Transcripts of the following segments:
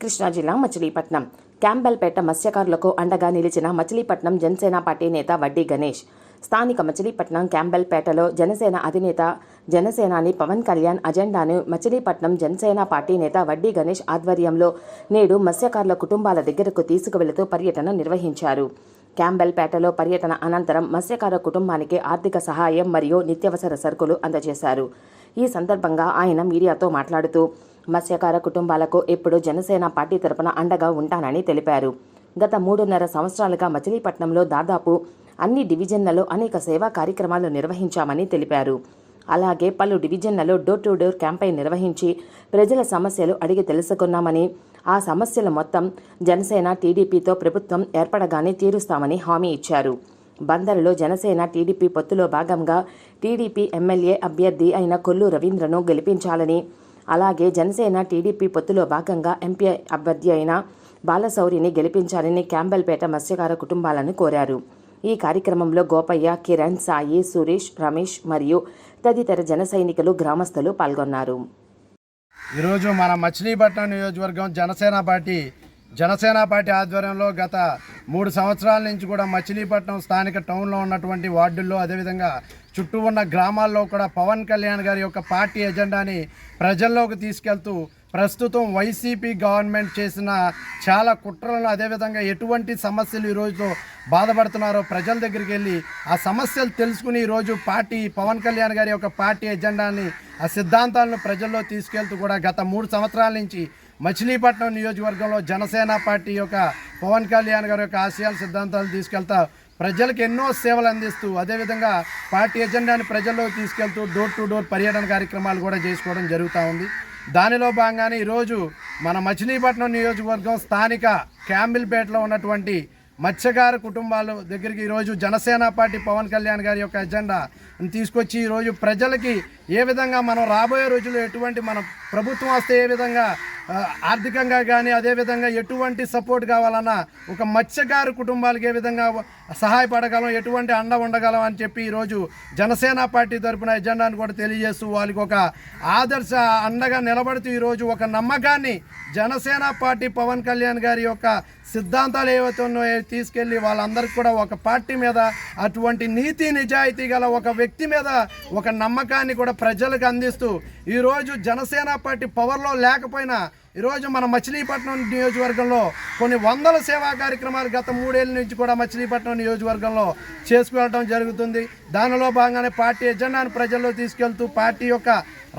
కృష్ణా జిల్లా మచిలీపట్నం. క్యాంబెల్పేట మత్స్యకారులకు అండగా నిలిచిన మచిలీపట్నం జనసేన పార్టీ నేత వడ్డీ గణేష్. స్థానిక మచిలీపట్నం క్యాంబెల్పేటలో జనసేన అధినేత జనసేనాని పవన్ కళ్యాణ్ అజెండాను మచిలీపట్నం జనసేన పార్టీ నేత వడ్డీ గణేష్ ఆధ్వర్యంలో నేడు మత్స్యకారుల కుటుంబాల దగ్గరకు తీసుకువెళుతూ పర్యటన నిర్వహించారు. క్యాంబెల్పేటలో పర్యటన అనంతరం మత్స్యకార కుటుంబానికి ఆర్థిక సహాయం మరియు నిత్యావసర సరుకులు అందజేశారు. ఈ సందర్భంగా ఆయన మీడియాతో మాట్లాడుతూ మత్స్యకార కుటుంబాలకు ఎప్పుడు జనసేన పార్టీ తరపున అండగా ఉంటానని తెలిపారు. గత మూడున్నర సంవత్సరాలుగా మచిలీపట్నంలో దాదాపు అన్ని డివిజన్లలో అనేక సేవా కార్యక్రమాలు నిర్వహించామని తెలిపారు. అలాగే పలు డివిజన్లలో డోర్ టు డోర్ క్యాంపెయిన్ నిర్వహించి ప్రజల సమస్యలు అడిగి తెలుసుకున్నామని ఆ సమస్యల మొత్తం జనసేన టీడీపీతో ప్రభుత్వం ఏర్పడగానే తీరుస్తామని హామీ ఇచ్చారు. బందరులో జనసేన టీడీపీ పొత్తులో భాగంగా టీడీపీ ఎమ్మెల్యే అభ్యర్థి అయిన కొల్లు రవీంద్రను గెలిపించాలని అలాగే జనసేన టీడీపీ పొత్తులో భాగంగా ఎంపీ అభ్యర్థి అయిన బాలశౌరిని గెలిపించాలని క్యాంబెల్పేట మత్స్యకార కుటుంబాలను కోరారు. ఈ కార్యక్రమంలో గోపయ్య కిరణ్ సాయి సురేష్ రమేష్ మరియు తదితర జన సైనికులు గ్రామస్తులు పాల్గొన్నారు. ఈరోజు మన మచిలీపట్నం నియోజకవర్గం జనసేన పార్టీ జనసేన పార్టీ ఆధ్వర్యంలో గత మూడు సంవత్సరాల నుంచి కూడా మచిలీపట్నం స్థానిక టౌన్లో ఉన్నటువంటి వార్డుల్లో అదేవిధంగా చుట్టూ ఉన్న గ్రామాల్లో కూడా పవన్ కళ్యాణ్ గారి యొక్క పార్టీ ఎజెండాని ప్రజల్లోకి తీసుకెళ్తూ ప్రస్తుతం వైసీపీ గవర్నమెంట్ చేసిన చాలా కుట్రలను అదేవిధంగా ఎటువంటి సమస్యలు ఈరోజు బాధపడుతున్నారో ప్రజల దగ్గరికి వెళ్ళి ఆ సమస్యలు తెలుసుకుని ఈరోజు పార్టీ పవన్ కళ్యాణ్ గారి యొక్క పార్టీ ఎజెండాని ఆ సిద్ధాంతాలను ప్రజల్లో తీసుకెళ్తూ కూడా గత మూడు సంవత్సరాల నుంచి మచిలీపట్నం నియోజకవర్గంలో జనసేన పార్టీ యొక్క పవన్ కళ్యాణ్ గారి యొక్క ఆశయాల సిద్ధాంతాలు తీసుకెళ్తా ప్రజలకు ఎన్నో సేవలు అందిస్తూ అదేవిధంగా పార్టీ ఎజెండాని ప్రజల్లో తీసుకెళ్తూ డోర్ టు డోర్ పర్యటన కార్యక్రమాలు కూడా చేసుకోవడం జరుగుతూ ఉంది. దానిలో భాగంగానే ఈరోజు మన మచిలీపట్నం నియోజకవర్గం స్థానిక క్యాంబిల్పేటలో ఉన్నటువంటి మత్స్యకార కుటుంబాల దగ్గరికి ఈరోజు జనసేన పార్టీ పవన్ కళ్యాణ్ గారి యొక్క ఎజెండా తీసుకొచ్చి ఈరోజు ప్రజలకి ఏ విధంగా మనం రాబోయే రోజుల్లో ఎటువంటి మన ప్రభుత్వం వస్తే ఏ విధంగా ఆర్థికంగా కానీ అదేవిధంగా ఎటువంటి సపోర్ట్ కావాలన్నా ఒక మత్స్యకారు కుటుంబాలకు ఏ విధంగా సహాయపడగలం ఎటువంటి అండ ఉండగలం అని చెప్పి ఈరోజు జనసేన పార్టీ తరపున ఎజెండాను కూడా తెలియజేస్తూ వాళ్ళకి ఒక ఆదర్శ అండగా నిలబడుతూ ఈరోజు ఒక నమ్మకాన్ని జనసేన పార్టీ పవన్ కళ్యాణ్ గారి యొక్క సిద్ధాంతాలు ఏవైతే ఉన్నాయో తీసుకెళ్ళి వాళ్ళందరికీ కూడా ఒక పార్టీ మీద అటువంటి నీతి నిజాయితీ గల ఒక వ్యక్తి మీద ఒక నమ్మకాన్ని కూడా ప్రజలకు అందిస్తూ ఈరోజు జనసేన పార్టీ పవర్లో లేకపోయినా ఈరోజు మన మచిలీపట్నం నియోజకవర్గంలో కొన్ని వందల సేవా కార్యక్రమాలు గత మూడేళ్ళ నుంచి కూడా మచిలీపట్నం నియోజకవర్గంలో చేసుకువెళ్ళడం జరుగుతుంది. దానిలో భాగంగానే పార్టీ ఎజెండాను ప్రజల్లో తీసుకెళ్తూ పార్టీ యొక్క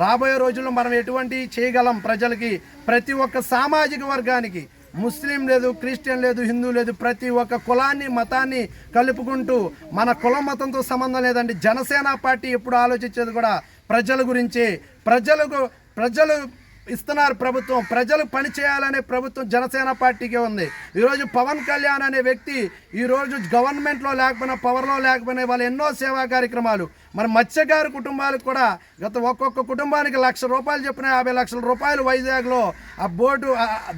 రాబోయే రోజుల్లో మనం ఎటువంటి చేయగలం ప్రజలకి ప్రతి ఒక్క సామాజిక వర్గానికి ముస్లిం లేదు క్రిస్టియన్ లేదు హిందూ లేదు ప్రతి ఒక్క కులాన్ని మతాన్ని కలుపుకుంటూ మన కుల మతంతో సంబంధం లేదండి. జనసేన పార్టీ ఎప్పుడు ఆలోచించేది కూడా ప్రజల గురించి. ప్రజలకు ప్రజలు ఇస్తున్నారు ప్రభుత్వం. ప్రజలు పని చేయాలనే ప్రభుత్వం జనసేన పార్టీకే ఉంది. ఈరోజు పవన్ కళ్యాణ్ అనే వ్యక్తి ఈరోజు గవర్నమెంట్లో లేకపోయినా పవర్లో లేకపోయినా వాళ్ళు ఎన్నో సేవా కార్యక్రమాలు. మన మత్స్యకారు కుటుంబాలకు కూడా గత ఒక్కొక్క కుటుంబానికి లక్ష రూపాయలు చెప్పిన యాభై లక్షల రూపాయలు వైజాగ్లో ఆ బోటు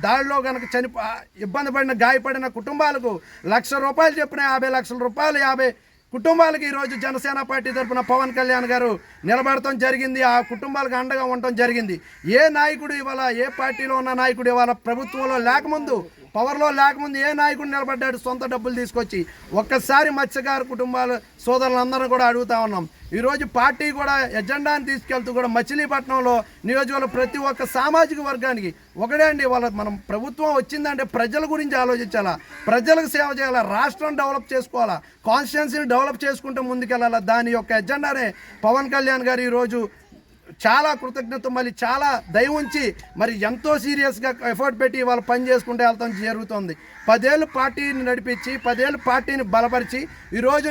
దాడిలో కనుక చనిపో ఇబ్బంది పడిన గాయపడిన కుటుంబాలకు లక్ష రూపాయలు చెప్పిన యాభై లక్షల రూపాయలు యాభై కుటుంబాలకు ఈరోజు జనసేన పార్టీ తరఫున పవన్ కళ్యాణ్ గారు నిలబడటం జరిగింది. ఆ కుటుంబాలకు అండగా ఉండటం జరిగింది. ఏ నాయకుడు ఇవాళ ఏ పార్టీలో ఉన్న నాయకుడు ఇవాళ ప్రభుత్వంలో లేకముందు పవర్లో లేకముందు ఏ నాయకుడు నిలబడ్డాడు సొంత డబ్బులు తీసుకొచ్చి? ఒక్కసారి మత్స్యకార కుటుంబాల సోదరులందరూ కూడా అడుగుతా ఉన్నాం. ఈరోజు పార్టీ కూడా ఎజెండాని తీసుకెళ్తూ కూడా మచిలీపట్నంలో నియోజకవర్గంలో ప్రతి ఒక్క సామాజిక వర్గానికి ఒకటే అండి వాళ్ళ మనం ప్రభుత్వం వచ్చిందంటే ప్రజల గురించి ఆలోచించాలా? ప్రజలకు సేవ చేయాలా? రాష్ట్రం డెవలప్ చేసుకోవాలా? కాన్స్టిట్యున్సీని డెవలప్ చేసుకుంటూ ముందుకెళ్ళాలా? దాని యొక్క ఎజెండానే పవన్ కళ్యాణ్ గారు ఈరోజు చాలా కృతజ్ఞత మళ్ళీ చాలా దయ ఉంచి మరి ఎంతో సీరియస్గా ఎఫర్ట్ పెట్టి వాళ్ళు పని చేసుకుంటే వెళ్తాం జరుగుతుంది. పదేళ్ళు పార్టీని నడిపించి పదేళ్ళు పార్టీని బలపరిచి ఈరోజు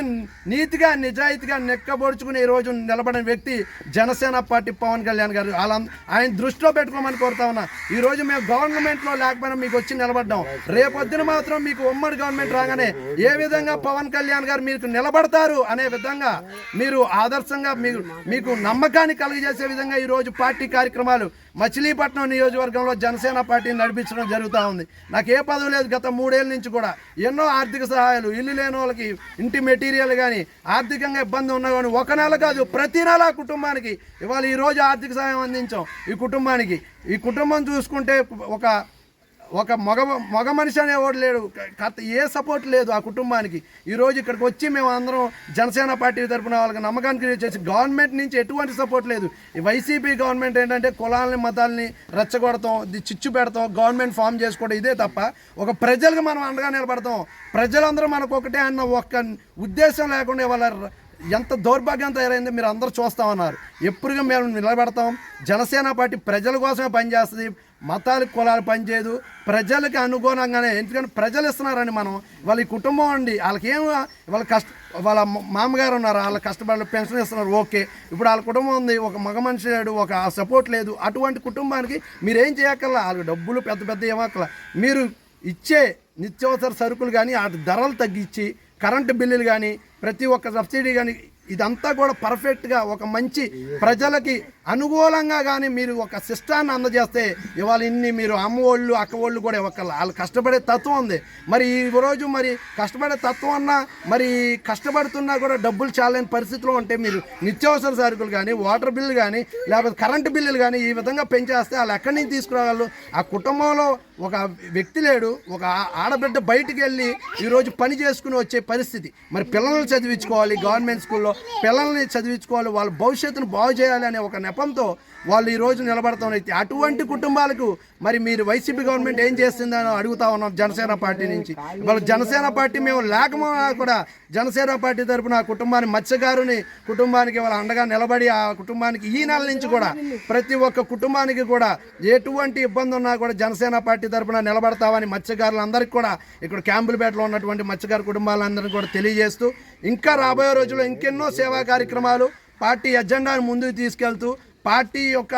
నీతిగా నిజాయితీగా నెక్కబొడుచుకుని ఈరోజు నిలబడిన వ్యక్తి జనసేన పార్టీ పవన్ కళ్యాణ్ గారు. అలా ఆయన దృష్టిలో పెట్టుకోమని కోరుతా ఉన్నా. ఈరోజు మేము గవర్నమెంట్లో లేకపోయినా మీకు వచ్చి నిలబడ్డాం. రేపొద్దున మాత్రం మీకు ఉమ్మడి గవర్నమెంట్ రాగానే ఏ విధంగా పవన్ కళ్యాణ్ గారు మీకు నిలబడతారు అనే విధంగా మీరు ఆదర్శంగా మీరు మీకు నమ్మకాన్ని కలిగజేసే విధంగా ఈరోజు పార్టీ కార్యక్రమాలు మచిలీపట్నం నియోజకవర్గంలో జనసేన పార్టీని నడిపించడం జరుగుతూ ఉంది. నాకు ఏ పదవి లేదు. గత మూడేళ్ళ నుంచి కూడా ఎన్నో ఆర్థిక సహాయాలు ఇల్లు లేని వాళ్ళకి ఇంటి మెటీరియల్ కానీ ఆర్థికంగా ఇబ్బంది ఉన్నా కానీ ఒక నెల కాదు ప్రతి నెల కుటుంబానికి. ఇవాళ ఈరోజు ఆర్థిక సహాయం అందించాం ఈ కుటుంబానికి. ఈ కుటుంబం చూసుకుంటే ఒక ఒక మగ మగ మనిషి అనేవాడు లేడు. ఏ సపోర్ట్ లేదు ఆ కుటుంబానికి. ఈరోజు ఇక్కడికి వచ్చి మేము అందరం జనసేన పార్టీ తరపున వాళ్ళకి నమ్మకానికి చేసి గవర్నమెంట్ నుంచి ఎటువంటి సపోర్ట్ లేదు. ఈ వైసీపీ గవర్నమెంట్ ఏంటంటే కులాలని మతాలని రెచ్చగొడతాం ఇది చిచ్చు పెడతాం గవర్నమెంట్ ఫామ్ చేసుకోవడం ఇదే తప్ప ఒక ప్రజలకు మనం అండగా నిలబడతాం. ప్రజలందరూ మనకు ఒకటే అన్న ఒక్క ఉద్దేశం లేకుండా వాళ్ళ ఎంత దౌర్భాగ్యం తయారైందో మీరు అందరూ చూస్తామన్నారు ఎప్పుడుగా మేము నిలబెడతాం జనసేన పార్టీ ప్రజల కోసమే పనిచేస్తుంది మతాలు కులాలు పనిచేయదు ప్రజలకి అనుగుణంగానే ఎందుకంటే ప్రజలు ఇస్తున్నారని మనం. వాళ్ళ కుటుంబం అండి వాళ్ళకేం వాళ్ళ కష్ట వాళ్ళ మామగారు ఉన్నారు వాళ్ళ కష్టపడి పెన్షన్ ఇస్తున్నారు ఓకే. ఇప్పుడు వాళ్ళ కుటుంబం ఉంది ఒక మగ మనిషి లేడు ఒక సపోర్ట్ లేదు అటువంటి కుటుంబానికి మీరు ఏం చేయక్కర్లా? వాళ్ళకి డబ్బులు పెద్ద పెద్ద ఏమక్కర్లా మీరు ఇచ్చే నిత్యావసర సరుకులు కానీ వాటి ధరలు తగ్గించి కరెంటు బిల్లులు కానీ ప్రతి ఒక్క సబ్సిడీ కానీ ఇదంతా కూడా పర్ఫెక్ట్గా ఒక మంచి ప్రజలకి అనుకూలంగా కానీ మీరు ఒక సిస్టాన్ని అందజేస్తే ఇవాళ ఇన్ని మీరు అమ్మఒళ్ళు అక్కవాళ్ళు కూడా ఇవ్వక్కర్లా వాళ్ళు కష్టపడే తత్వం ఉంది. మరి ఈ రోజు మరి కష్టపడే తత్వం అన్నా మరి కష్టపడుతున్నా కూడా డబ్బులు చాలని పరిస్థితిలో ఉంటే మీరు నిత్యావసర సరుకులు కానీ వాటర్ బిల్లు కానీ లేకపోతే కరెంటు బిల్లులు కానీ ఈ విధంగా పెంచేస్తే వాళ్ళు ఎక్కడి నుంచి తీసుకురాగలరు? ఆ కుటుంబంలో ఒక వ్యక్తి లేడు ఒక ఆడబిడ్డ బయటికి వెళ్ళి ఈరోజు పని చేసుకుని వచ్చే పరిస్థితి. మరి పిల్లల్ని చదివించుకోవాలి గవర్నమెంట్ స్కూల్లో పిల్లల్ని చదివించుకోవాలి వాళ్ళ భవిష్యత్తును బాగు చేయాలి అనే ఒక నెపంతో వాళ్ళు ఈ రోజు నిలబడతాం అటువంటి కుటుంబాలకు మరి మీరు వైసీపీ గవర్నమెంట్ ఏం చేస్తుందని అడుగుతా ఉన్నాం జనసేన పార్టీ నుంచి. వాళ్ళు జనసేన పార్టీ మేము లేకపోయినా కూడా జనసేన పార్టీ తరపున ఆ కుటుంబాన్ని మత్స్యకారుని కుటుంబానికి వాళ్ళ అండగా నిలబడి ఆ కుటుంబానికి ఈ నెల నుంచి కూడా ప్రతి ఒక్క కుటుంబానికి కూడా ఎటువంటి ఇబ్బంది ఉన్నా కూడా జనసేన పార్టీ తరపున నిలబడతామని మత్స్యకారులందరికీ కూడా ఇక్కడ క్యాంపులపేటలో ఉన్నటువంటి మత్స్యకారు కుటుంబాలందరికీ కూడా తెలియజేస్తూ ఇంకా రాబోయే రోజుల్లో ఇంకెన్నో సేవా కార్యక్రమాలు పార్టీ ఎజెండాను ముందుకు తీసుకెళ్తూ పార్టీ యొక్క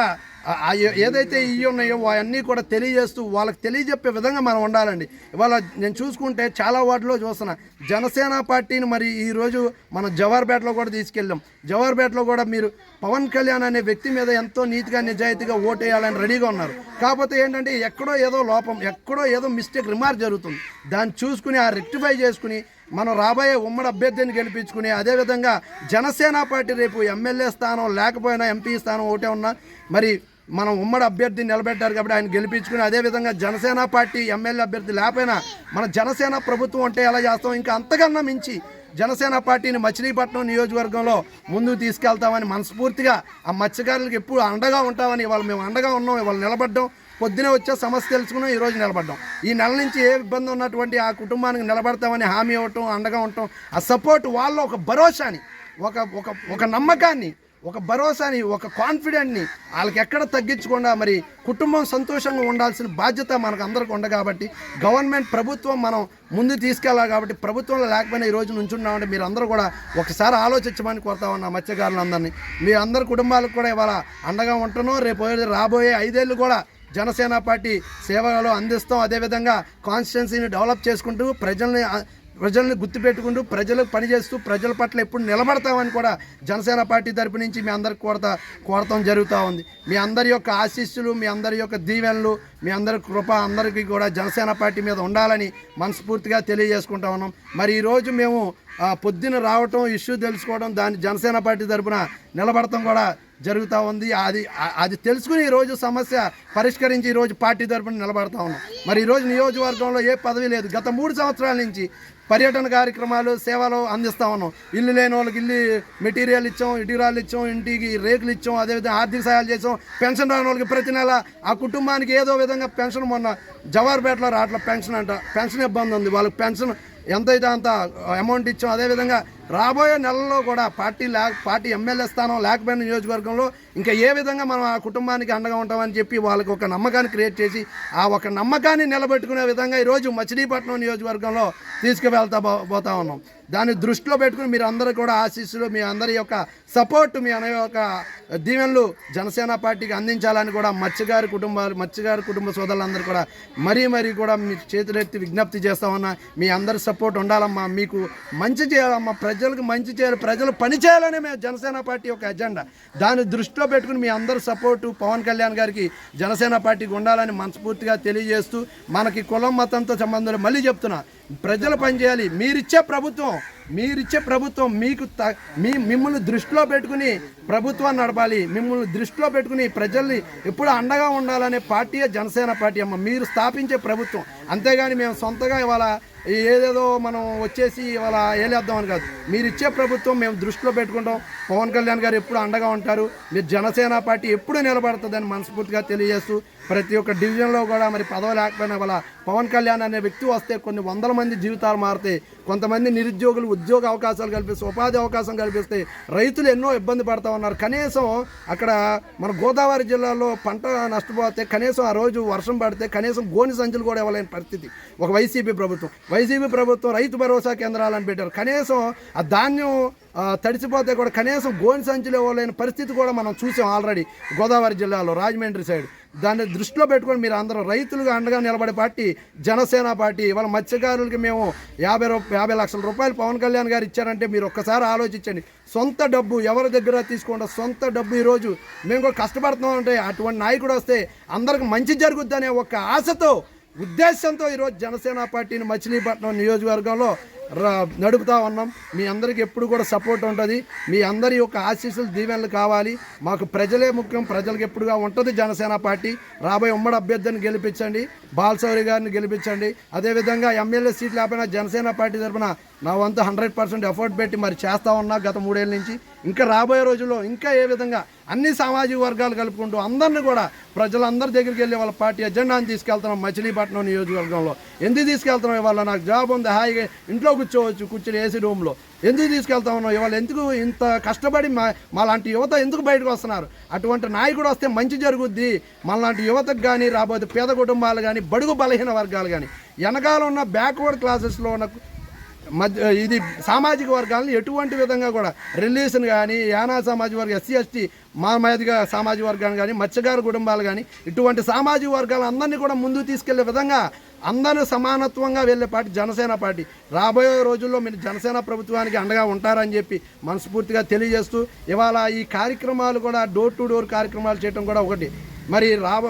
ఏదైతే ఇవి ఉన్నాయో అవన్నీ కూడా తెలియజేస్తూ వాళ్ళకి తెలియజెప్పే విధంగా మనం ఉండాలండి. ఇవాళ నేను చూసుకుంటే చాలా వాటిలో చూస్తున్నా. జనసేన పార్టీని మరి ఈరోజు మనం జవహర్పేటలో కూడా తీసుకెళ్ళాం జవహర్పేటలో కూడా మీరు పవన్ కళ్యాణ్ అనే వ్యక్తి మీద ఎంతో నీతిగా నిజాయితీగా ఓటేయాలని రెడీగా ఉన్నారు. కాకపోతే ఏంటంటే ఎక్కడో ఏదో లోపం ఎక్కడో ఏదో మిస్టేక్ రిమార్క్ జరుగుతుంది. దాన్ని చూసుకుని ఆ రెక్టిఫై చేసుకుని మనం రాబోయే ఉమ్మడి అభ్యర్థిని గెలిపించుకుని అదేవిధంగా జనసేన పార్టీ రేపు ఎమ్మెల్యే స్థానం లేకపోయినా ఎంపీ స్థానం ఒకటే ఉన్నా మరి మనం ఉమ్మడి అభ్యర్థిని నిలబెట్టారు కాబట్టి ఆయన గెలిపించుకుని అదేవిధంగా జనసేన పార్టీ ఎమ్మెల్యే అభ్యర్థి లేకపోయినా మన జనసేన ప్రభుత్వం అంటే ఎలా చేస్తాం? ఇంకా అంతకన్నా మించి జనసేన పార్టీని మచిలీపట్నం నియోజకవర్గంలో ముందుకు తీసుకెళ్తామని మనస్ఫూర్తిగా ఆ మత్స్యకారులకు ఎప్పుడు అండగా ఉంటామని ఇవాళ మేము అండగా ఉన్నాం ఇవాళ నిలబడ్డాం. పొద్దునే వచ్చే సమస్య తెలుసుకుని ఈరోజు నిలబడ్డాం. ఈ నెల నుంచి ఏ ఇబ్బంది ఉన్నటువంటి ఆ కుటుంబానికి నిలబడతామని హామీ ఇవ్వటం అండగా ఉండటం ఆ సపోర్ట్ వాళ్ళ ఒక భరోసాని ఒక ఒక ఒక నమ్మకాన్ని ఒక భరోసాని ఒక కాన్ఫిడెంట్ని వాళ్ళకి ఎక్కడ తగ్గించకుండా మరి కుటుంబం సంతోషంగా ఉండాల్సిన బాధ్యత మనకు అందరికి ఉంది కాబట్టి గవర్నమెంట్ ప్రభుత్వం మనం ముందు తీసుకెళ్ళాలి కాబట్టి ప్రభుత్వంలో లేకపోయినా ఈ రోజు నుంచున్నామంటే మీరు అందరూ కూడా ఒకసారి ఆలోచించమని కోరుతా ఉన్నా మత్స్యకారులందరినీ. మీ అందరి కుటుంబాలకు కూడా ఇవాళ అండగా ఉంటున్నాం రేపు రాబోయే ఐదేళ్ళు కూడా జనసేన పార్టీ సేవలు అందిస్తాం. అదేవిధంగా కాన్స్టిట్యున్సీని డెవలప్ చేసుకుంటూ ప్రజల్ని ప్రజల్ని గుర్తుపెట్టుకుంటూ ప్రజలకు పనిచేస్తూ ప్రజల పట్ల ఎప్పుడు నిలబడతామని కూడా జనసేన పార్టీ తరపు నుంచి మీ అందరికి కోరత కోరటం జరుగుతూ ఉంది. మీ అందరి యొక్క ఆశీస్సులు మీ అందరి యొక్క దీవెనలు మీ అందరి కృప అందరికీ కూడా జనసేన పార్టీ మీద ఉండాలని మనస్ఫూర్తిగా తెలియజేసుకుంటా ఉన్నాం. మరి ఈరోజు మేము పొద్దున రావటం ఇష్యూ తెలుసుకోవడం దాని జనసేన పార్టీ తరపున నిలబడటం కూడా జరుగుతూ ఉంది. అది అది తెలుసుకుని ఈరోజు సమస్య పరిష్కరించి ఈరోజు పార్టీ తరపున నిలబడతా ఉన్నాం. మరి ఈరోజు నియోజకవర్గంలో ఏ పదవి లేదు. గత మూడు సంవత్సరాల నుంచి పర్యటన కార్యక్రమాలు సేవలు అందిస్తా ఉన్నాం. ఇల్లు లేని వాళ్ళకి ఇల్లు మెటీరియల్ ఇచ్చాం ఇటీరాలు ఇచ్చాం ఇంటికి రేకులు ఇచ్చాం అదేవిధంగా ఆర్థిక సహాయాలు చేసాం. పెన్షన్ రాని వాళ్ళకి ప్రతి నెల ఆ కుటుంబానికి ఏదో విధంగా పెన్షన్ మొన్న జవార్పేటలో రావట్ల పెన్షన్ అంట. పెన్షన్ ఇబ్బంది ఉంది. వాళ్ళకి పెన్షన్ ఎంతైతే అంత అమౌంట్ ఇచ్చాం అదేవిధంగా రాబోయే నెలల్లో కూడా పార్టీ లే పార్టీ ఎమ్మెల్యే స్థానం లేకపోయిన నియోజకవర్గంలో ఇంకా ఏ విధంగా మనం ఆ కుటుంబానికి అండగా ఉంటామని చెప్పి వాళ్ళకి ఒక నమ్మకాన్ని క్రియేట్ చేసి ఆ ఒక నమ్మకాన్ని నిలబెట్టుకునే విధంగా ఈరోజు మచిలీపట్నం నియోజకవర్గంలో తీసుకువెళ్తా పోతా ఉన్నాం. దాన్ని దృష్టిలో పెట్టుకుని మీరు అందరూ కూడా ఆశీస్సులు మీ అందరి యొక్క సపోర్ట్ మీ అనే యొక్క దీవెనలు జనసేన పార్టీకి అందించాలని కూడా మత్స్యగారి కుటుంబాలు మత్స్యగారి కుటుంబ సోదరులందరూ కూడా మరీ మరీ కూడా మీ చేతులెత్తి విజ్ఞప్తి చేస్తామన్నా మీ అందరి సపోర్ట్ ఉండాలమ్మా. మీకు మంచి చేయాలమ్మా. ప్రజలకు మంచి చేయాలి ప్రజలు పని చేయాలనే మేము జనసేన పార్టీ యొక్క ఎజెండా. దాన్ని దృష్టిలో పెట్టుకుని మీ అందరి సపోర్టు పవన్ కళ్యాణ్ గారికి జనసేన పార్టీకి ఉండాలని మనస్ఫూర్తిగా తెలియజేస్తూ మనకి కులం మతంతో సంబంధం మళ్ళీ చెప్తున్నా ప్రజలు పనిచేయాలి. మీరిచ్చే ప్రభుత్వం మీరిచ్చే ప్రభుత్వం మీకు త- మీ మిమ్మల్ని దృష్టిలో పెట్టుకుని ప్రభుత్వాన్ని నడపాలి. మిమ్మల్ని దృష్టిలో పెట్టుకుని ప్రజల్ని ఎప్పుడు అండగా ఉండాలనే పార్టీయే జనసేన పార్టీ అమ్మ. మీరు స్థాపించే ప్రభుత్వం. అంతేగాని మేము సొంతగా ఇవాళ ఏదేదో మనం వచ్చేసి ఇవాళ ఏలేద్దామని కాదు. మీరు ఇచ్చే ప్రభుత్వం మేము దృష్టిలో పెట్టుకుంటాం. పవన్ కళ్యాణ్ గారు ఎప్పుడు అండగా ఉంటారు. మీరు జనసేన పార్టీ ఎప్పుడు నిలబడుతుందని మనస్ఫూర్తిగా తెలియజేస్తూ ప్రతి ఒక్క డివిజన్లో కూడా మరి పదవి లేకపోయినా ఇవాళ పవన్ కళ్యాణ్ అనే వ్యక్తి వస్తే కొన్ని వందల మంది జీవితాలు మారుతాయి కొంతమంది నిరుద్యోగులు ఉద్యోగ అవకాశాలు కల్పిస్తే ఉపాధి అవకాశం కల్పిస్తే రైతులు ఎన్నో ఇబ్బంది పడతా ఉన్నారు. కనీసం అక్కడ మన గోదావరి జిల్లాలో పంట నష్టపోతే కనీసం ఆ రోజు వర్షం పడితే కనీసం గోని సంచులు కూడా ఇవ్వలేని పరిస్థితి. ఒక వైసీపీ ప్రభుత్వం. వైసీపీ ప్రభుత్వం రైతు భరోసా కేంద్రాలను పెట్టారు. కనీసం ఆ ధాన్యం తడిసిపోతే కూడా కనీసం గోని సంచులు ఇవ్వలేని పరిస్థితి కూడా మనం చూసాం ఆల్రెడీ గోదావరి జిల్లాలో రాజమండ్రి సైడ్. దాన్ని దృష్టిలో పెట్టుకొని మీరు అందరూ రైతులుగా అండగా నిలబడే పార్టీ జనసేన పార్టీ వాళ్ళ మత్స్యకారులకి మేము యాభై రూ యాభై లక్షల రూపాయలు పవన్ కళ్యాణ్ గారు ఇచ్చారంటే మీరు ఒక్కసారి ఆలోచించండి. సొంత డబ్బు ఎవరి దగ్గర తీసుకోండి? సొంత డబ్బు ఈరోజు మేము కూడా కష్టపడుతున్నాం అంటే అటువంటి నాయకుడు వస్తే అందరికి మంచి జరుగుద్దనే ఒక ఆశతో ఉద్దేశంతో ఈరోజు జనసేన పార్టీని మచిలీపట్నం నియోజకవర్గంలో నడుపుతా ఉన్నాం. మీ అందరికీ ఎప్పుడు కూడా సపోర్ట్ ఉంటుంది. మీ అందరి యొక్క ఆశీస్సులు దీవెనలు కావాలి. మాకు ప్రజలే ముఖ్యం. ప్రజలకు ఎప్పుడుగా ఉంటుంది జనసేన పార్టీ. రాబోయే ఉమ్మడి అభ్యర్థిని గెలిపించండి. బాలసౌరి గారిని గెలిపించండి. అదేవిధంగా ఎమ్మెల్యే సీట్లు లేకపోయినా జనసేన పార్టీ తరఫున నా వంతు హండ్రెడ్ పర్సెంట్ ఎఫర్ట్ పెట్టి మరి చేస్తా ఉన్నా గత మూడేళ్ళ నుంచి. ఇంకా రాబోయే రోజుల్లో ఇంకా ఏ విధంగా అన్ని సామాజిక వర్గాలు కలుపుకుంటూ అందరిని కూడా ప్రజలందరి దగ్గరికి వెళ్ళి వాళ్ళ పార్టీ ఎజెండాని తీసుకెళ్తున్నాం మచిలీపట్నం నియోజకవర్గంలో. ఎందుకు తీసుకెళ్తున్నాం ఇవాళ? నాకు జాబ్ ఉంది హాయిగా ఇంట్లో కూర్చోవచ్చు కూర్చొని ఏసీ రూమ్లో. ఎందుకు తీసుకెళ్తా ఉన్నాం ఇవాళ ఎందుకు ఇంత కష్టపడి మా మాలాంటి యువత ఎందుకు బయటకు వస్తున్నారు? అటువంటి నాయకుడు వస్తే మంచి జరుగుద్ది. మనలాంటి యువతకు కానీ రాబోతే పేద కుటుంబాలు కానీ బడుగు బలహీన వర్గాలు కానీ వెనకాల ఉన్న బ్యాక్వర్డ్ క్లాసెస్లో ఉన్న మధ్య ఇది సామాజిక వర్గాలను ఎటువంటి విధంగా కూడా రిలీజన్ కానీ యానా సామాజిక వర్గం ఎస్సీ ఎస్టీ మా మాదిగా సామాజిక వర్గాన్ని కానీ మత్స్యకారు కుటుంబాలు కానీ ఇటువంటి సామాజిక వర్గాలు అందరినీ కూడా ముందుకు తీసుకెళ్ళే విధంగా అందరూ సమానత్వంగా వెళ్ళే పార్టీ జనసేన పార్టీ. రాబోయే రోజుల్లో మీరు జనసేన ప్రభుత్వానికి అండగా ఉంటారని చెప్పి మనస్ఫూర్తిగా తెలియజేస్తూ ఇవాళ ఈ కార్యక్రమాలు కూడా డోర్ టు డోర్ కార్యక్రమాలు చేయడం కూడా ఒకటి. మరి రాబ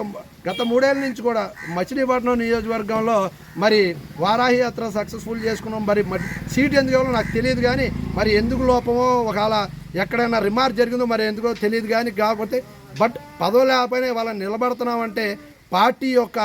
గత మూడేళ్ళ నుంచి కూడా మచిలీపట్నం నియోజకవర్గంలో మరి వారాహి యాత్ర సక్సెస్ఫుల్ చేసుకున్నాం. మరి సీట్ ఎందుకు ఇవ్వాలో నాకు తెలియదు కానీ మరి ఎందుకు లోపమో ఒకవేళ ఎక్కడైనా రిమార్క్ జరిగిందో మరి ఎందుకో తెలియదు కానీ కాకపోతే బట్ పదవి లేకపోయినా వాళ్ళని నిలబడుతున్నామంటే పార్టీ యొక్క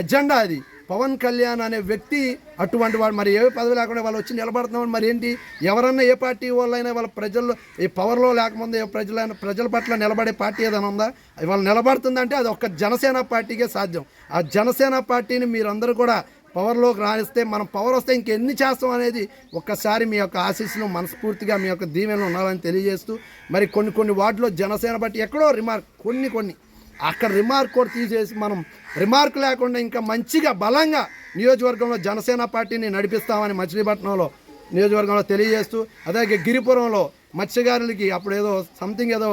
ఎజెండా అది. పవన్ కళ్యాణ్ అనే వ్యక్తి అటువంటి వాడు. మరి ఏ పదవి లేకుండా వాళ్ళు వచ్చి నిలబడుతున్నామని మరి ఏంటి? ఎవరన్నా ఏ పార్టీ వాళ్ళైనా వాళ్ళ ప్రజల్లో ఈ పవర్లో లేకముందు ఏ ప్రజలైనా ప్రజల పట్ల నిలబడే పార్టీ ఏదైనా ఉందా? వాళ్ళు నిలబడుతుందంటే అది ఒక్క జనసేన పార్టీకే సాధ్యం. ఆ జనసేన పార్టీని మీరందరూ కూడా పవర్లోకి రాణిస్తే మనం పవర్ వస్తే ఇంకెన్ని చేస్తాం అనేది ఒక్కసారి మీ యొక్క ఆశీస్సులు మనస్ఫూర్తిగా మీ యొక్క దీవెనలు ఉండాలని తెలియజేస్తూ మరి కొన్ని కొన్ని వాటిలో జనసేన పార్టీ ఎక్కడో రిమార్క్ కొన్ని కొన్ని అక్కడ రిమార్క్ కూడా తీసేసి మనం రిమార్క్ లేకుండా ఇంకా మంచిగా బలంగా నియోజకవర్గంలో జనసేన పార్టీని నడిపిస్తామని మచిలీపట్నంలో నియోజకవర్గంలో తెలియజేస్తూ అలాగే గిరిపురంలో మత్స్యకారులకి అప్పుడు ఏదో సంథింగ్ ఏదో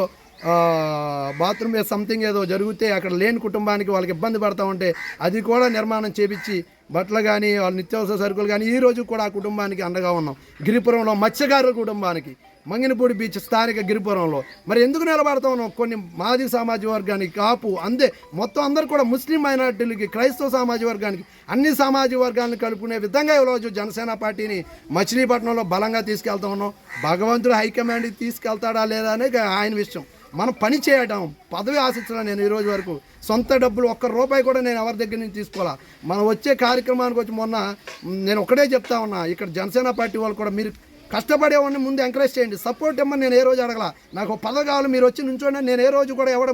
బాత్రూమ్ ఏ సంథింగ్ ఏదో జరిగితే అక్కడ లేని కుటుంబానికి వాళ్ళకి ఇబ్బంది పడతా ఉంటే అది కూడా నిర్మాణం చేపించి బట్టలు కానీ వాళ్ళ నిత్యావసర సరుకులు కానీ ఈ రోజు కూడా ఆ కుటుంబానికి అండగా ఉన్నాం. గిరిపురంలో మత్స్యకారుల కుటుంబానికి మంగినపూడి బీచ్ స్థానిక గిరిపురంలో. మరి ఎందుకు నిలబడతా ఉన్నాం కొన్ని మాజీ సామాజిక వర్గానికి కాపు అందే. మొత్తం అందరు కూడా ముస్లిం మైనార్టీలకి క్రైస్తవ సామాజిక వర్గానికి అన్ని సామాజిక వర్గాలను కలుపుకునే విధంగా ఈరోజు జనసేన పార్టీని మచిలీపట్నంలో బలంగా తీసుకెళ్తా ఉన్నాం. భగవంతుడు హైకమాండ్కి తీసుకెళ్తాడా లేదా అనేది ఆయన విషయం. మనం పని చేయడం పదవి ఆశించడం నేను ఈరోజు వరకు. సొంత డబ్బులు ఒక్క రూపాయి కూడా నేను ఎవరి దగ్గర నుంచి తీసుకోవాలా? మనం వచ్చే కార్యక్రమానికి వచ్చి మొన్న నేను ఒకటే చెప్తా ఉన్నా ఇక్కడ జనసేన పార్టీ వాళ్ళు కూడా మీరు కష్టపడేవాడిని ముందు ఎంకరేజ్ చేయండి. సపోర్ట్ ఇమ్మని నేను ఏ రోజు అడగల. నాకు ఒక పదవి కావాలి మీరు వచ్చి నుంచోండి నేను ఏ రోజు కూడా ఎవడ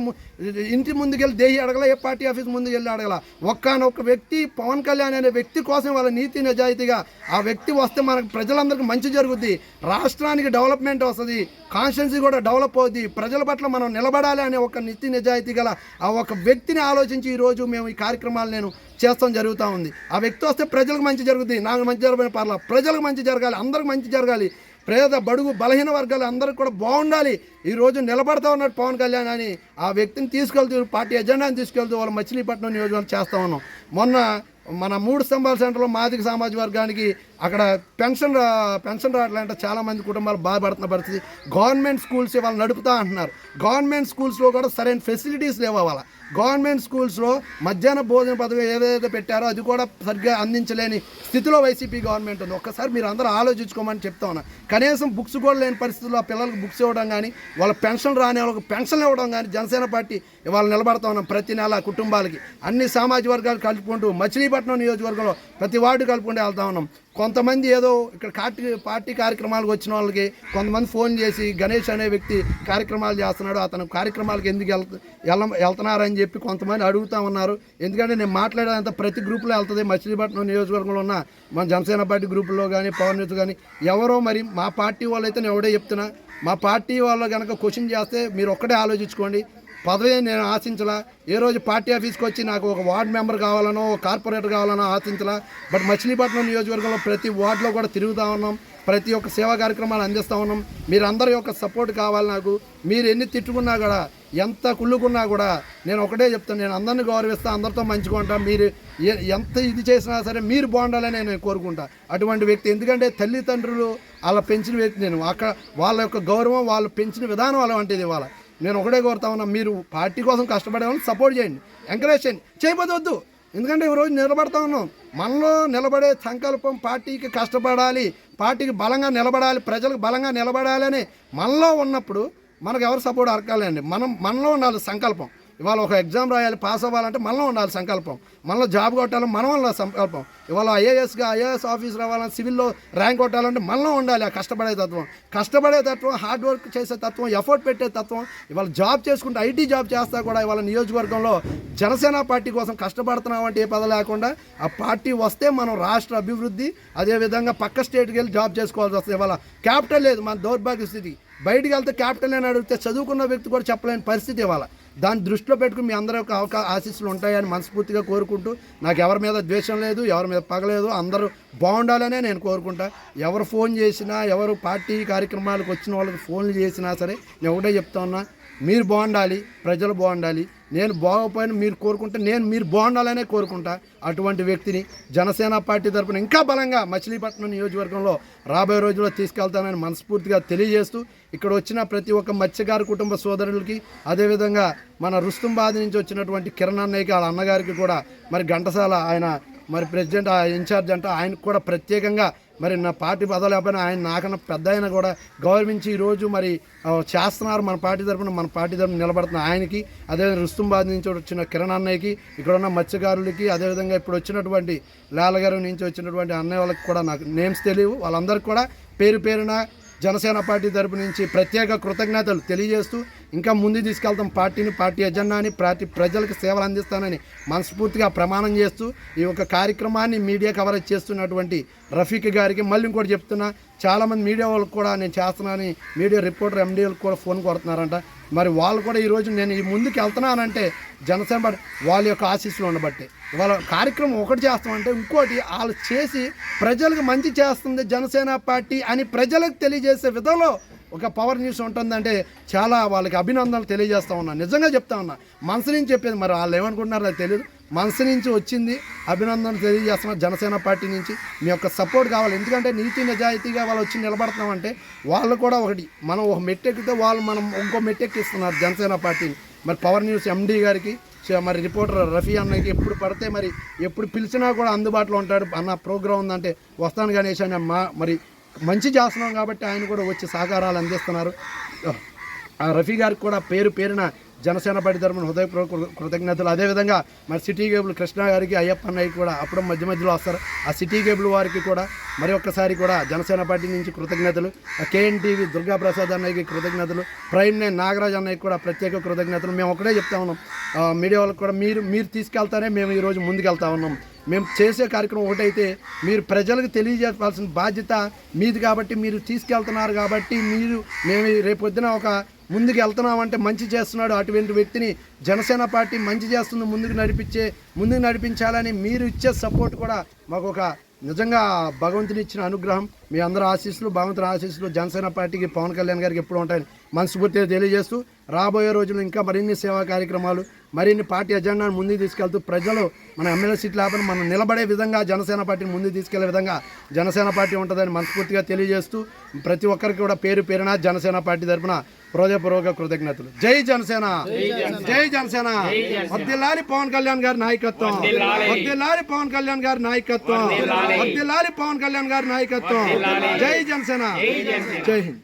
ఇంటి ముందుకెళ్ళి దేహి అడగల ఏ పార్టీ ఆఫీస్ ముందుకెళ్ళి అడగల. ఒక్కనొక్క వ్యక్తి పవన్ కళ్యాణ్ అనే వ్యక్తి కోసం వాళ్ళ నీతి నిజాయితీగా ఆ వ్యక్తి వస్తే మనకు ప్రజలందరికీ మంచి జరుగుద్ది. రాష్ట్రానికి డెవలప్మెంట్ వస్తుంది కాన్స్టిట్యున్సీ కూడా డెవలప్ అవుద్ది. ప్రజల పట్ల మనం నిలబడాలి అనే ఒక నీతి నిజాయితీ గల ఆ ఒక వ్యక్తిని ఆలోచించి ఈరోజు మేము ఈ కార్యక్రమాలు నేను చేస్తాం జరుగుతూ ఉంది. ఆ వ్యక్తి వస్తే ప్రజలకు మంచి జరుగుతుంది నాకు మంచి జరగని పర్లా ప్రజలకు మంచి జరగాలి. అందరికి మంచి జరగాలి. పేద బడుగు బలహీన వర్గాలు అందరికి కూడా బాగుండాలి. ఈ రోజు నిలబడతా ఉన్నాడు పవన్ కళ్యాణ్ అని. ఆ వ్యక్తిని తీసుకెళ్తూ పార్టీ ఎజెండాని తీసుకెళ్తూ వాళ్ళు మచిలీపట్నం నియోజకవర్గం చేస్తూ ఉన్నాం. మొన్న మన మూడు స్తంభాల సెంటర్లో మాదిక సామాజిక వర్గానికి అక్కడ పెన్షన్ రా- పెన్షన్ రావట్లేదంటే చాలామంది కుటుంబాలు బాధపడుతున్న పరిస్థితి. గవర్నమెంట్ స్కూల్స్ వాళ్ళు నడుపుతా అంటున్నారు. గవర్నమెంట్ స్కూల్స్లో కూడా సరైన ఫెసిలిటీస్ లేవు గవర్నమెంట్ స్కూల్స్లో మధ్యాహ్న భోజన పదవి ఏదైతే పెట్టారో అది కూడా సరిగ్గా అందించలేని స్థితిలో వైసీపీ గవర్నమెంట్ ఉంది. ఒక్కసారి మీరు అందరూ ఆలోచించుకోమని చెప్తా ఉన్నా. కనీసం బుక్స్ కూడా లేని పరిస్థితుల్లో ఆ పిల్లలకు బుక్స్ ఇవ్వడం కానీ వాళ్ళ పెన్షన్ రాని వాళ్ళకి పెన్షన్ ఇవ్వడం కానీ జనసేన పార్టీ ఇవాళ నిలబడతా ఉన్నాం ప్రతి నెల కుటుంబాలకి. అన్ని సామాజిక వర్గాలు కలుపుకుంటూ మచిలీపట్నం నియోజకవర్గంలో ప్రతి వార్డు కలుపుకుంటూ వెళ్తా ఉన్నాం. కొంతమంది ఏదో ఇక్కడ పార్టీ పార్టీ కార్యక్రమాలకు వచ్చిన వాళ్ళకి కొంతమంది ఫోన్ చేసి గణేష్ అనే వ్యక్తి కార్యక్రమాలు చేస్తున్నాడు అతను కార్యక్రమాలకు ఎందుకు వెళ్త వెళ్ళ వెళ్తున్నారని చెప్పి కొంతమంది అడుగుతా ఉన్నారు. ఎందుకంటే నేను మాట్లాడేదంత ప్రతి గ్రూపులో వెళ్తుంది. మచిలీపట్నం నియోజకవర్గంలో ఉన్న మన జనసేన పార్టీ గ్రూపుల్లో కానీ పవన్ న్యూస్ కానీ ఎవరో మరి మా పార్టీ వాళ్ళు అయితే నేను ఎవడే చెప్తున్నా మా పార్టీ వాళ్ళు కనుక క్వశ్చన్ చేస్తే మీరు ఒక్కడే ఆలోచించుకోండి. పదవి నేను ఆశించలా. ఏ రోజు పార్టీ ఆఫీస్కి వచ్చి నాకు ఒక వార్డ్ మెంబర్ కావాలనో ఒక కార్పొరేటర్ కావాలనో ఆశించలా. బట్ మచిలీపట్నం నియోజకవర్గంలో ప్రతి వార్డులో కూడా తిరుగుతూ ఉన్నాం. ప్రతి ఒక్క సేవా కార్యక్రమాలు అందిస్తూ ఉన్నాం. మీరందరి యొక్క సపోర్ట్ కావాలి నాకు. మీరు ఎన్ని తిట్టుకున్నా కూడా ఎంత కుళ్ళుకున్నా కూడా నేను ఒకటే చెప్తాను. నేను అందరిని గౌరవిస్తా అందరితో మంచిగా ఉంటా. మీరు ఏ- ఎంత ఇది చేసినా సరే మీరు బాగుండాలని నేను కోరుకుంటా. అటువంటి వ్యక్తి. ఎందుకంటే తల్లిదండ్రులు అలా పెంచిన వ్యక్తి నేను. అక్కడ వాళ్ళ యొక్క గౌరవం వాళ్ళు పెంచిన విధానం అలా వంటిది ఇవాళ నేను ఒకటే కోరుతా ఉన్నా మీరు పార్టీ కోసం కష్టపడే వాళ్ళని సపోర్ట్ చేయండి. ఎంకరేజ్ చేయండి. చేయకపోతే వద్దు. ఎందుకంటే ఈరోజు నిలబడతా ఉన్నాం. మనలో నిలబడే సంకల్పం పార్టీకి కష్టపడాలి పార్టీకి బలంగా నిలబడాలి ప్రజలకు బలంగా నిలబడాలి అని మనలో ఉన్నప్పుడు మనకు ఎవరు సపోర్ట్ అరకాలండి మనం మనలో ఉండాలి సంకల్పం. ఇవాళ ఒక ఎగ్జామ్ రాయాలి పాస్ అవ్వాలంటే మనలో ఉండాలి సంకల్పం. మనలో జాబ్ కొట్టాలి మనం ఉండాలి సంకల్పం. ఇవాళ ఐఏఎస్గా ఐఏఎస్ ఆఫీసర్ అవ్వాలని సివిల్లో ర్యాంక్ కొట్టాలంటే మనలో ఉండాలి ఆ కష్టపడే తత్వం. కష్టపడే తత్వం హార్డ్ వర్క్ చేసే తత్వం ఎఫర్ట్ పెట్టే తత్వం. ఇవాళ జాబ్ చేసుకుంటే ఐటీ జాబ్ చేస్తా కూడా ఇవాళ నియోజకవర్గంలో జనసేన పార్టీ కోసం కష్టపడుతున్నాం అంటే ఏ పద లేకుండా ఆ పార్టీ వస్తే మనం రాష్ట్ర అభివృద్ధి అదేవిధంగా పక్క స్టేట్కి వెళ్ళి జాబ్ చేసుకోవాల్సి వస్తుంది. ఇవాళ క్యాపిటల్ లేదు మన దౌర్భాగ్య స్థితి. బయటికి వెళ్తే క్యాపిటల్ అని అడిగితే చదువుకున్న వ్యక్తి కూడా చెప్పలేని పరిస్థితి ఇవాళ. దాన్ని దృష్టిలో పెట్టుకుని మీ అందరి యొక్క అవకా ఆశీస్సులు ఉంటాయని మనస్ఫూర్తిగా కోరుకుంటూ నాకు ఎవరి మీద ద్వేషం లేదు ఎవరి మీద పగలేదు అందరూ బాగుండాలనే నేను కోరుకుంటా. ఎవరు ఫోన్ చేసినా ఎవరు పార్టీ కార్యక్రమాలకు వచ్చిన వాళ్ళకి ఫోన్లు చేసినా సరే నేను ఒకటే చెప్తా ఉన్నా మీరు బాగుండాలి ప్రజలు బాగుండాలి నేను బాగోపోయిన మీరు కోరుకుంటే నేను మీరు బాగుండాలనే కోరుకుంటా. అటువంటి వ్యక్తిని జనసేన పార్టీ తరఫున ఇంకా బలంగా మచిలీపట్నం నియోజకవర్గంలో రాబోయే రోజుల్లో తీసుకెళ్తానని మనస్ఫూర్తిగా తెలియజేస్తూ ఇక్కడ వచ్చిన ప్రతి ఒక్క మత్స్యకారు కుటుంబ సోదరులకి అదేవిధంగా మన రుస్తుంబాది నుంచి వచ్చినటువంటి కిరణ్ అన్నయ్యకి వాళ్ళ అన్నగారికి కూడా మరి ఘంటసాల ఆయన మరి ప్రెసిడెంట్ ఆ ఇన్ఛార్జ్ అంటే ఆయనకు కూడా ప్రత్యేకంగా మరి నా పార్టీ పదవి లేకపోయినా ఆయన నాకన్నా పెద్ద ఆయన కూడా గౌరవించి ఈరోజు మరి చేస్తున్నారు మన పార్టీ తరఫున మన పార్టీ తరఫున నిలబడుతున్న ఆయనకి అదేవిధంగా రుస్తుంబాద్ నుంచి వచ్చిన కిరణ్ అన్నయ్యకి ఇక్కడ ఉన్న మత్స్యకారులకి అదేవిధంగా ఇప్పుడు వచ్చినటువంటి లాలగారు నుంచి వచ్చినటువంటి అన్నయ్య వాళ్ళకి కూడా నాకు నేమ్స్ తెలియవు. వాళ్ళందరికీ కూడా పేరు పేరున జనసేన పార్టీ తరపు నుంచి ప్రత్యేక కృతజ్ఞతలు తెలియజేస్తూ ఇంకా ముందు తీసుకెళ్తాం పార్టీని పార్టీ ఎజెండాని పార్టీ ప్రజలకు సేవలు అందిస్తానని మనస్ఫూర్తిగా ప్రమాణం చేస్తూ ఈ యొక్క కార్యక్రమాన్ని మీడియా కవరేజ్ చేస్తున్నటువంటి రఫీక్ గారికి మళ్ళీ ఇంకోటి చెప్తున్నా చాలామంది మీడియా వాళ్ళకి కూడా నేను చేస్తున్నానని మీడియా రిపోర్టర్ ఎండీలకు కూడా ఫోన్ కొడుతున్నారంట. మరి వాళ్ళు కూడా ఈరోజు నేను ఈ ముందుకు వెళ్తున్నానంటే జనసేన పార్టీ వాళ్ళ యొక్క ఆశీస్సులు ఉండబట్టి. వాళ్ళ కార్యక్రమం ఒకటి చేస్తామంటే ఇంకోటి వాళ్ళు చేసి ప్రజలకు మంచి చేస్తుంది జనసేన పార్టీ అని ప్రజలకు తెలియజేసే విధంలో ఒక పవర్ న్యూస్ ఉంటుందంటే చాలా వాళ్ళకి అభినందనలు తెలియజేస్తా ఉన్నా. నిజంగా చెప్తా ఉన్నా. మనసు నుంచి చెప్పేది? మరి వాళ్ళు ఏమనుకుంటున్నారో తెలియదు మనసు నుంచి వచ్చింది అభినందన తెలియజేస్తున్నారు జనసేన పార్టీ నుంచి. మీ యొక్క సపోర్ట్ కావాలి. ఎందుకంటే నీతి నిజాయితీగా వాళ్ళు వచ్చి నిలబడుతున్నామంటే వాళ్ళు కూడా ఒకటి మనం ఒక మెట్టెక్కితే వాళ్ళు మనం ఇంకో మెట్టెక్కిస్తున్నారు జనసేన పార్టీని. మరి పవర్ న్యూస్ ఎండీ గారికి మరి రిపోర్టర్ రఫీ అన్నకి ఎప్పుడు పడితే మరి ఎప్పుడు పిలిచినా కూడా అందుబాటులో ఉంటాడు అన్న ప్రోగ్రామ్ ఉందంటే వస్తాను గణేష్ అని మా మరి మంచి చేస్తున్నాం కాబట్టి ఆయన కూడా వచ్చి సహకారాలు అందిస్తున్నారు. ఆ రఫీ గారికి కూడా పేరు పేరున జనసేన పార్టీ తరపున హృదయపూర్వక కృతజ్ఞతలు. అదేవిధంగా మరి సిటీ కేబుల్ కృష్ణ గారికి అయ్యప్ప అన్నయ్య కూడా అప్పుడు మధ్య మధ్యలో వస్తారు. ఆ సిటీ కేబుల్ వారికి కూడా మరి ఒక్కసారి కూడా జనసేన పార్టీ నుంచి కృతజ్ఞతలు. కేఎన్ టీవీ దుర్గా ప్రసాద్ అన్నయ్యకి కృతజ్ఞతలు. ప్రైమ్ నైన్ నాగరాజ్ అన్నయ్యకి కూడా ప్రత్యేక కృతజ్ఞతలు. మేము ఒకటే చెప్తా ఉన్నాం. మీడియా వాళ్ళకి కూడా మీరు మీరు తీసుకెళ్తానే మేము ఈరోజు ముందుకెళ్తా ఉన్నాం. మేము చేసే కార్యక్రమం ఒకటైతే మీరు ప్రజలకు తెలియజేయాల్సిన బాధ్యత మీది కాబట్టి మీరు తీసుకెళ్తున్నారు కాబట్టి మీరు మేము రేపొద్దున ఒక ముందుకు వెళ్తున్నామంటే మంచి చేస్తున్నాడు. అటువంటి వ్యక్తిని జనసేన పార్టీ మంచి చేస్తుంది ముందుకు నడిపించే ముందుకు నడిపించాలని మీరు ఇచ్చే సపోర్ట్ కూడా మాకు ఒక నిజంగా భగవంతుని ఇచ్చిన అనుగ్రహం. మీ అందరి ఆశీస్సులు భగవంతుని ఆశీస్సులు జనసేన పార్టీకి పవన్ కళ్యాణ్ గారికి ఎప్పుడు ఉంటాయని మనస్ఫూర్తిగా తెలియజేస్తూ రాబోయే రోజుల్లో ఇంకా మరిన్ని సేవా కార్యక్రమాలు మరిన్ని పార్టీ ఎజెండాను ముందుకు తీసుకెళ్తూ ప్రజలు మన ఎమ్మెల్యే సీట్లు లేకపోయినా మనం నిలబడే విధంగా జనసేన పార్టీని ముందుకు తీసుకెళ్ళే విధంగా జనసేన పార్టీ ఉంటుందని మనస్ఫూర్తిగా తెలియజేస్తూ ప్రతి ఒక్కరికి కూడా పేరు పేరున జనసేన పార్టీ తరపున హృదయపూర్వక కృతజ్ఞతలు. జై జనసేన! జై జనసేన! వద్దిల్లాలి పవన్ కళ్యాణ్ గారి నాయకత్వం. వద్దిల్లాలి పవన్ కళ్యాణ్ గారి నాయకత్వం. వద్దిల్లాలి పవన్ కళ్యాణ్ గారి నాయకత్వం. జై జనసేన జై హింద్